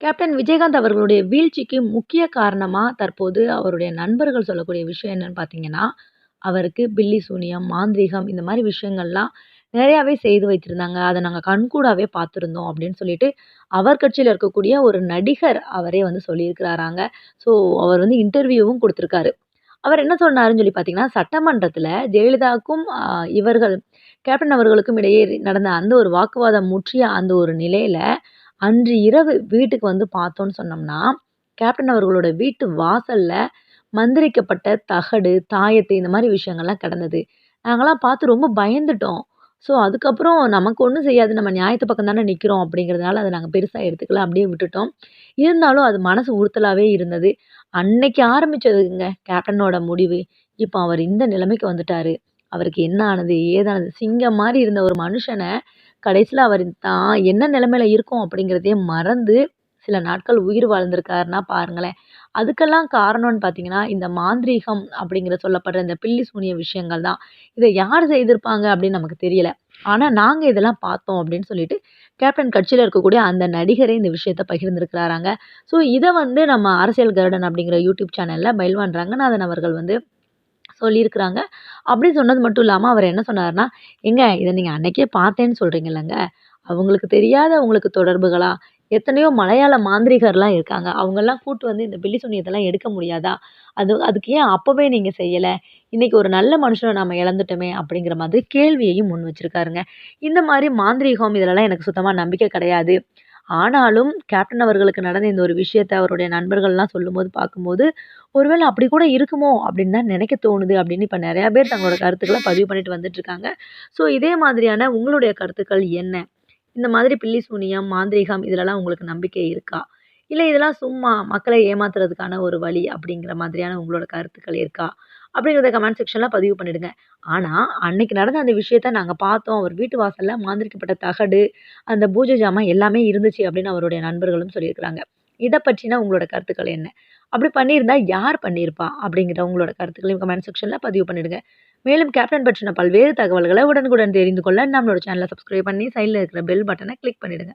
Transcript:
Captain Vijayakanth அவர்களுடைய வீழ்ச்சிக்கு முக்கிய காரணமாக தற்போது அவருடைய நண்பர்கள் சொல்லக்கூடிய விஷயம் என்னன்னு பார்த்தீங்கன்னா, அவருக்கு பில்லி சூனியம், மாந்திரீகம் இந்த மாதிரி விஷயங்கள்லாம் நிறையாவே செய்து வைத்திருந்தாங்க. அதை நாங்கள் கண்கூடாவே பார்த்துருந்தோம் அப்படின்னு சொல்லிட்டு, அவர் கட்சியில் இருக்கக்கூடிய ஒரு நடிகர் அவரே வந்து சொல்லியிருக்கிறாராங்க. ஸோ அவர் வந்து இன்டர்வியூவும் கொடுத்துருக்காரு அவர் என்ன சொன்னாருன்னு சொல்லி பார்த்தீங்கன்னா, சட்டமன்றத்தில் ஜெயலலிதாவுக்கும் இவர்கள் கேப்டன் அவர்களுக்கும் இடையே நடந்த அந்த ஒரு வாக்குவாதம் முற்றிய அந்த ஒரு நிலையில் அன்று இரவு வீட்டுக்கு வந்து பார்த்தோன்னு சொன்னோம்னா, கேப்டன் அவர்களோட வீட்டு வாசல்ல மந்திரிக்கப்பட்ட தகடு, தாயத்து இந்த மாதிரி விஷயங்கள்லாம் கிடந்தது. நாங்களாம் பார்த்து ரொம்ப பயந்துட்டோம். ஸோ அதுக்கப்புறம் நமக்கு ஒன்றும் செய்யாது. நம்ம நியாயத்து பக்கம் தானே நிற்கிறோம் அப்படிங்கிறதுனால அதை நாங்கள் பெருசாக எடுத்துக்கல. அப்படியே விட்டுட்டோம். இருந்தாலும் அது மனசு உறுத்தலாகவே இருந்தது. அன்னைக்கு ஆரம்பிச்சதுங்க கேப்டனோட முடிவு. இப்போ அவர் இந்த நிலைமைக்கு வந்துட்டார் அவருக்கு என்ன ஆனது? ஏதானது? சிங்கம் மாதிரி இருந்த ஒரு மனுஷனை கடைசியில் அவர் தான் என்ன நிலைமையில இருக்கோம் அப்படிங்கிறதையே மறந்து, சில நாட்கள் உயிர் வாழ்ந்திருக்காருன்னா பாருங்களேன். அதுக்கெல்லாம் காரணம்னு பார்த்தீங்கன்னா, இந்த மாந்திரீகம் அப்படிங்கிற சொல்லப்படுற இந்த பில்லி சூனிய விஷயங்கள் தான். இதை யார் செய்திருப்பாங்க அப்படின்னு நமக்கு தெரியல. ஆனால் நாங்கள் இதெல்லாம் பார்த்தோம் அப்படின்னு சொல்லிட்டு, கேப்டன் கட்சியில் இருக்கக்கூடிய அந்த நடிகரே இந்த விஷயத்த பகிர்ந்திருக்கிறாராங்க. ஸோ இதை வந்து நம்ம அரசியல் கருடன் அப்படிங்கிற யூடியூப் சேனலில் பயில்வான் ரங்கநாதன் அவர்கள் வந்து சொல்லியிருக்கிறாங்க. அப்படி சொன்னது மட்டும் இல்லாமல் அவர் என்ன சொன்னாருன்னா, "ஏங்க இதை நீங்கள் அன்னைக்கே பார்த்தேன்னு சொல்றீங்கல்லங்க, அவங்களுக்கு தெரியாத உங்களுக்கு தொடர்புகளாக எத்தனையோ மலையாள மாந்திரீகர்லாம் இருக்காங்க. அவங்கெல்லாம் கூட்டு வந்து இந்த பில்லி சுனியத்தெல்லாம் எடுக்க முடியாதா? அது அதுக்கு ஏன் அப்போவே நீங்கள் செய்யலை இன்னைக்கு ஒரு நல்ல மனுஷனை நம்ம இழந்துட்டோமே!" அப்படிங்கிற மாதிரி கேள்வியையும் முன் வச்சிருக்காருங்க. இந்த மாதிரி மாந்திரீகம் இதுலலாம் எனக்கு சுத்தமாக நம்பிக்கை கிடையாது. ஆனாலும் கேப்டன் அவர்களுக்கு நடந்த இந்த ஒரு விஷயத்த அவருடைய நண்பர்கள்லாம் சொல்லும்போது பார்க்கும்போது, ஒருவேளை அப்படி கூட இருக்குமோ! அப்படின்னு தான் நினைக்க தோணுது அப்படின்னு இப்போ நிறையா பேர் தங்களோட கருத்துக்களை பதிவு பண்ணிட்டு வந்துட்டுருக்காங்க. ஸோ இதே மாதிரியான உங்களுடைய கருத்துக்கள் என்ன? இந்த மாதிரி பில்லி சூனியம், மாந்திரீகம் இதுலலாம் உங்களுக்கு நம்பிக்கை இருக்கா? இல்லை இதெல்லாம் சும்மா மக்களை ஏமாத்துறதுக்கான ஒரு வழி அப்படிங்கிற மாதிரியான உங்களோட கருத்துக்கள் இருக்கா? அப்படிங்கிறத கமெண்ட் செக்ஷனில் பதிவு பண்ணிடுங்க. ஆனால் அன்னைக்கு நடந்த அந்த விஷயத்த நாங்கள் பார்த்தோம். அவர் வீட்டு வாசலில் மாந்திரிக்கப்பட்ட தகடு, அந்த பூஜை ஜாமான் எல்லாமே இருந்துச்சு அப்படின்னு அவருடைய நண்பர்களும் சொல்லியிருக்கிறாங்க. இதை பற்றின உங்களோட கருத்துக்கள் என்ன? அப்படி பண்ணியிருந்தா யார் பண்ணியிருப்பா? அப்படிங்கிற உங்களோட கருத்துக்களையும் கமெண்ட் செக்ஷனில் பதிவு பண்ணிடுங்க. மேலும் கேப்டன் பற்றின பல்வேறு தகவல்களை உடனுக்குடன் தெரிந்து கொள்ள நம்மளோட சேனலை சப்ஸ்கிரைப் பண்ணி சைடில் இருக்கிற பெல் பட்டனை கிளிக் பண்ணிடுங்க.